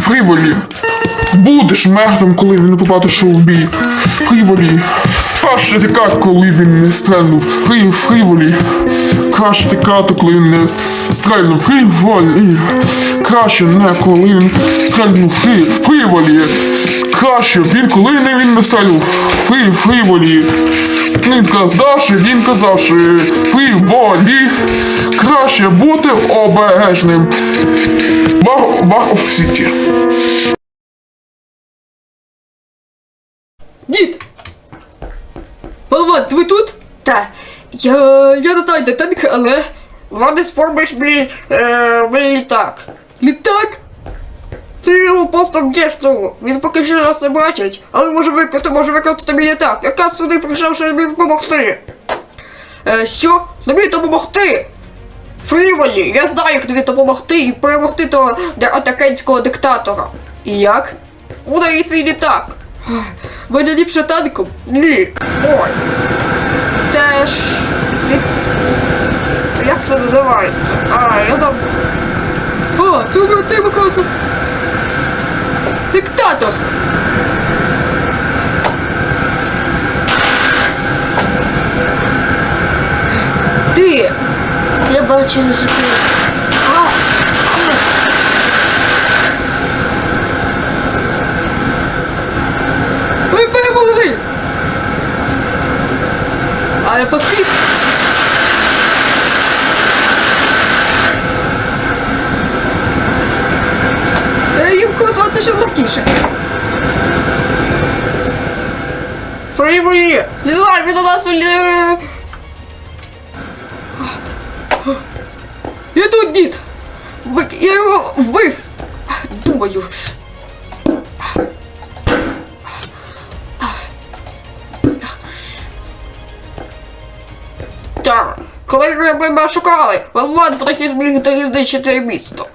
Фріволі. Будеш мертвим, коли він побачиш у бій. Фріволі. Краще тікати, коли він не стрельнув. Фрі, фріволі. Краще тікати, коли він не стрельнув. Фріволі. Краще не коли він стрельнув. Фрі, фріволі. Краще він, коли не він не стрельнув. Фрі, фріволі. Він казавши, він казавши. Фріволі. Краще бути обережним. Вар, вар оф сіті. Дід! Палват, ви тут? Та, Я. я не знаю, де танк, але. вони сформиш мій, е, мій літак. Літак? Ти його просто б'єш того. Він поки що нас не бачить, але може викрити, може викрити тобі літак. Якраз сюди прийшов, щоб тобі допомогти. Е, що? Тобі допомогти. Фріволі, я знаю, як тобі допомогти і перемогти того атаканського диктатора. І як? Ударі свій літак. Мене ліпше танком. Ні. Ой. Теж. Як це називається? А, я забув. О, це ви ти Микоса. Диктатор! Ти! Я бачу, що ти. Ви перемогли! Але послід... звати ще легкіше. Фріволі! Злізай, він у нас улі... Я тут, дід! Я його вбив! Думаю. Так, коли мене шукали, Велван трохи зміг доїздичити місто.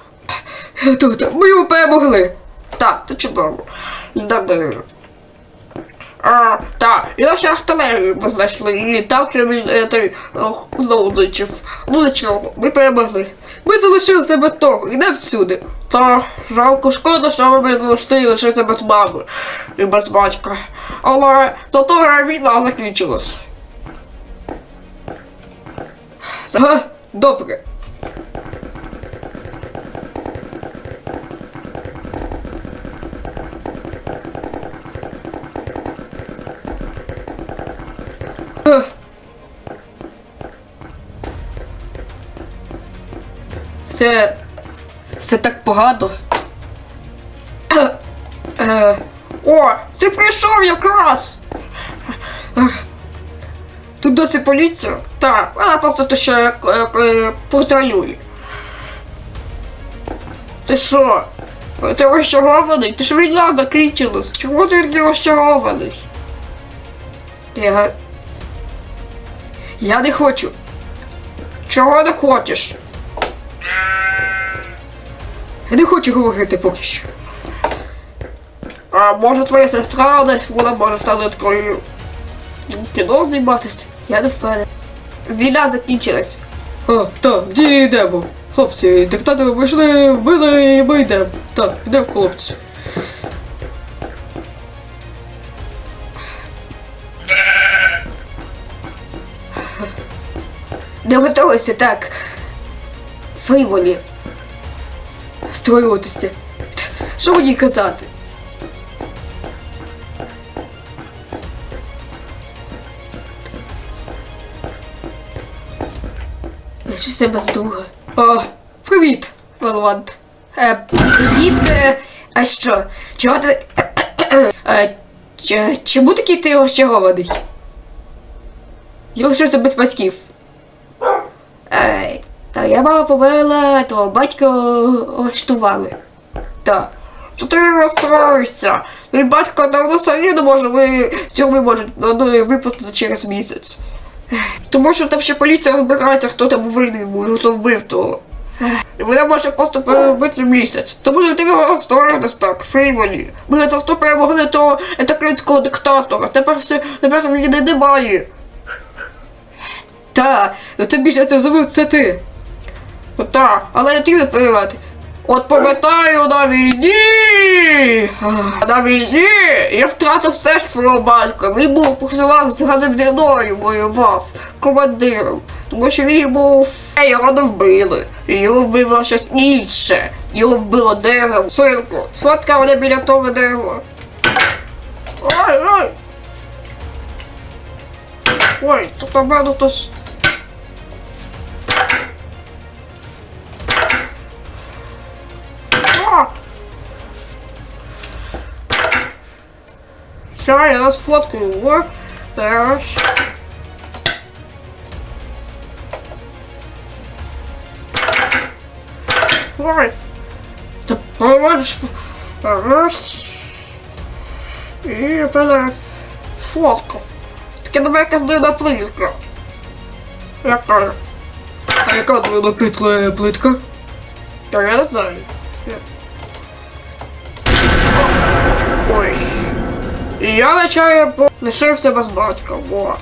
Тут, ми його перемогли. Так, це чудово. Добре. А, так, і наші артилерії ми знайшли, і танки він е, той, ох, знову зичив. Ну нічого, ми перемогли. Ми залишилися без того, і не всюди. Та жалко, шкода, що без листи лишити без мами і без батька. Але зато війна закінчилась. Добре. Все. Все так погано. Е, О, ти прийшов якраз! тут досі поліція. Так, вона просто то ще е, е, патрулює. Ти що? Ти розчарований? Ти ж війна закінчилась. Чому ти такий розчарований? Я. Я не хочу. Чого не хочеш? Я не хочу говорити поки що. А може твоя сестра десь вона може стати такою кіно зніматися? Я не впевнений. Війна закінчилась. А, так, де йдемо? Хлопці, диктатори вийшли, вбили і ми йдемо. Так, йдемо, хлопці. Не готуйся так. Фріволі. Строюватися. Що мені казати? Лишися без друга. А, привіт, Валвант. Е, привіт. е, А що? Чого ти. Е, ч- чому такий ти розчарований? Я лишився без батьків. Ей, та я мама померла, то батька арештували. Так. То ти не розстроїшся. Твій батько давно все не може, ви цього можуть ну, випустити через місяць. Тому що там ще поліція розбирається, хто там винний був, хто вбив того. Вона може просто перебити місяць. Тому не розстроїтись так, Фріволі. Ми завжди перемогли того етакритського диктатора. Тепер все, тепер війни немає. Та, ну тобі ж я це зробив, це ти. Ота, але не ти відповідати. От пам'ятаю на війні. На війні я втратив все ж свого батька. Він був працював з мною, воював командиром. Тому що він був. Його не вбили. Його вбило щось інше. Його вбило дерево. Синку, сфоткав мене біля того дерева. Ой, ой. Ой, тут у мене хтось. Сейчас я нас фоткаю его. Раз. Ой. Ты поможешь? Раз. І мене фоткав. Таке давай якась дивна плитка. Яка? А яка твоя плитка? Та я не знаю. І я начаю лишився без батька, бо.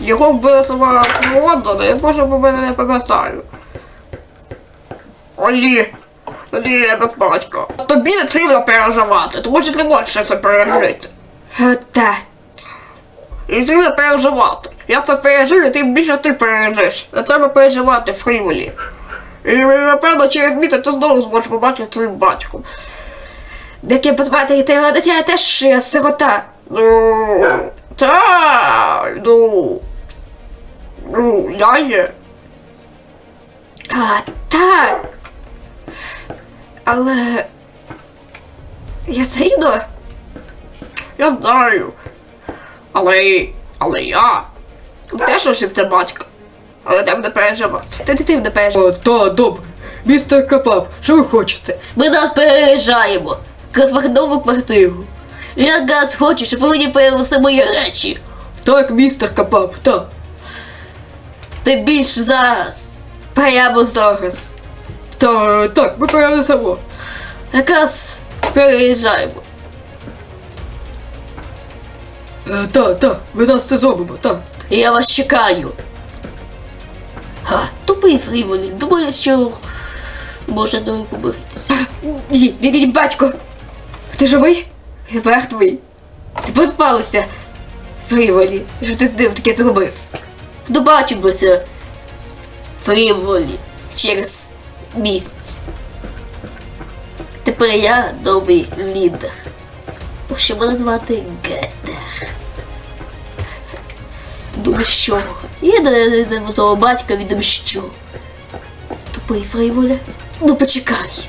Його вбила сама природа, але я може по мене не пам'ятаю. Олі. Тоді я без батька. Тобі не треба переживати, тому що ти можеш це пережити. Так. І ти не переживати. Я це пережив, і ти більше ти пережиш. Не треба переживати, в Фріволі. І напевно через місяць ти знову зможеш побачити своїм батьком. Як я позбати ти його дитя теж сирота. Ну. Так, ну. Ну, я є. А, так. Але. Я зайду. Я знаю. Але. Але я. Теж лишився батька. Але треба не переживати. Ти ти не переживати. Та, добре. Містер Капап, що ви хочете? Ми нас переїжджаємо. Нову квартиру. Я газ хочу, щоб ви мені перевезли мої речі. Так, містер Капап, так. Ти більш зараз. Прямо зараз. Та, так, ми перенесемо. Якраз переїжджаємо. Е, та, та, ми нас це зробимо, так. Я вас чекаю. Ха, тупий Фріволі. Думаю, що може до побитися. Ні, ні, батько. Ти живий? Я мертвий. Ти поспалися. Фріволі, що ти з ним таке зробив? Побачимося. Фріволі. Через місяць. Тепер я новий лідер. Що мене звати Гетер. Ну що? Я не свого батька відом що. Тупий Фрейволя? Ну почекай.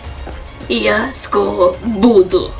Я скоро буду.